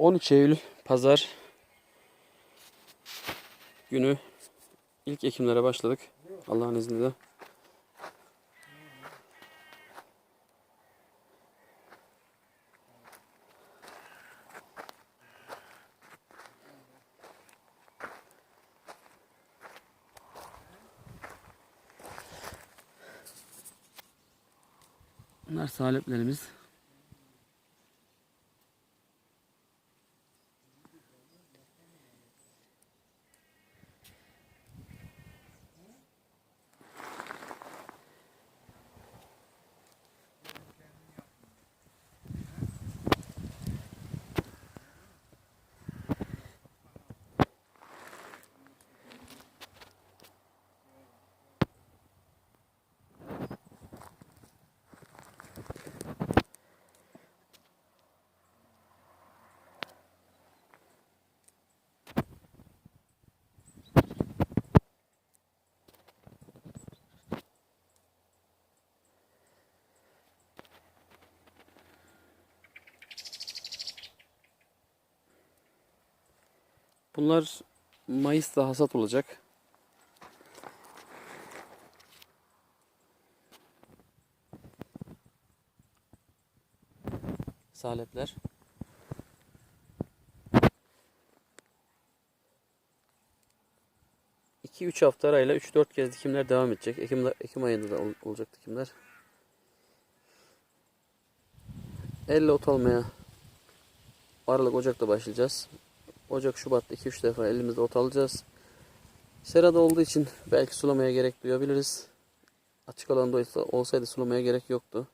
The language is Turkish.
13 Eylül Pazar günü ilk ekimlere başladık. Allah'ın izniyle. Bunlar saleplerimiz. Bunlar Mayıs'ta hasat olacak. Salepler. İki üç hafta arayla 3-4 kez dikimler devam edecek. Ekim, Ekim ayında da ol- olacak dikimler. Elle ot almaya Aralık Ocak'ta başlayacağız. Ocak Şubat'ta 2-3 defa elimizde ot alacağız. Serada olduğu için belki sulamaya gerek duyabiliriz. Açık alanda olsa- olsaydı sulamaya gerek yoktu.